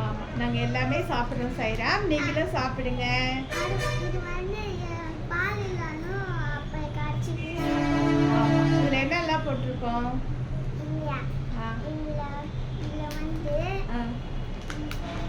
ஆமாம் நாங்கள் எல்லாமே சாப்பிட்றோம் சைராம். நீங்களும் சாப்பிடுங்க. இதில் என்னெல்லாம் போட்டிருக்கோம்.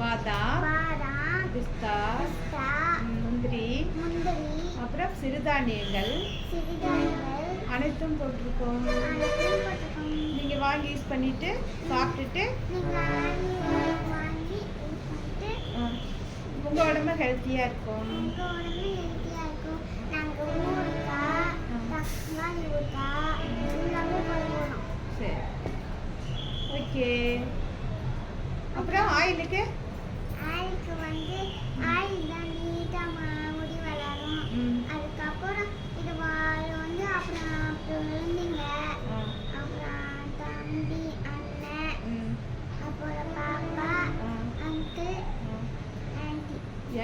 பாதாம் பிஸ்தா முந்திரி அப்புறம் சிறுதானியங்கள். சிறுதானியங்கள் அனைத்தும் போட்டிருக்கோம். நீங்கள் வாங்கி யூஸ் பண்ணிவிட்டு சாப்பிட்டுட்டு வாங்கி உங்கள் உடம்பு ஹெல்த்தியாக இருக்கும் உடம்பு ஹெல்த்தியாக இருக்கும். சரி. ஓகே அப்புறம் ஆயிலுக்கு? ஆயிலுக்கு வந்து ஆயில் தான் நீட்டாக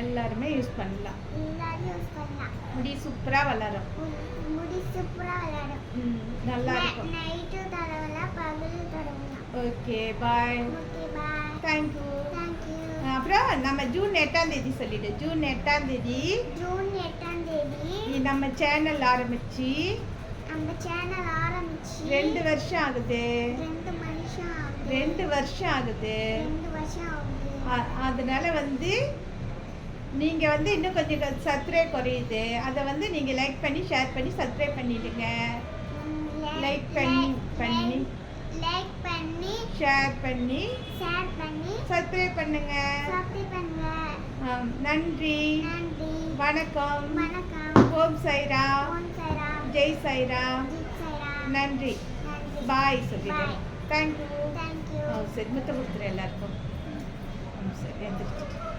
எல்லாருமே யூஸ் பண்ணலாம். எல்லாரும் யூஸ் பண்ணலாம். முடி சூப்பராக வளரும். முடி சூப்பராக விளையாடும் ம், நல்லா இருக்கும். நைட்டு தடவலாம் பகல் தடவலாம். Okay bye. Okay bye. Thank you thank you அப்புறம் நம்ம ஜூன் எட்டாம் தேதி சொல்லிடு. ஜூன் எட்டாம் தேதி ஜூன் எட்டாம் தேதி நம்ம சேனல் ஆரம்பிச்சு நம்ம சேனல் ஆரம்பிச்சு ரெண்டு வருஷம் ஆகுது. ரெண்டு வருஷம் ரெண்டு வருஷம் ஆகுது. ரெண்டு வருஷம் ஆகுது. அதனால வந்து நீங்கள் வந்து இன்னும் கொஞ்சம் சப்ஸ்கிரைப் குறையுது. அதை வந்து நீங்கள் லைக் பண்ணி ஷேர் பண்ணி சப்ஸ்கிரைப் பண்ணிடுங்க. லைக் பண்ணி பண்ணி. லைக் பண்ணி ஷேர் பண்ணி. ஷேர் பண்ணி. சப்ஸ்கிரைப் பண்ணுங்க. சப்ஸ்கிரைப் பண்ணுங்க. ஆம், நன்றி. நன்றி. வணக்கம். வணக்கம். ஓம் சைராம் ஜெய் சைராம் நன்றி. பாய் சொல்லிடுறேன். தேங்க்யூ தேங்க்யூ சரி முத்த கொடுத்துரு எல்லாருக்கும் சரி எந்திரிச்சிட்டு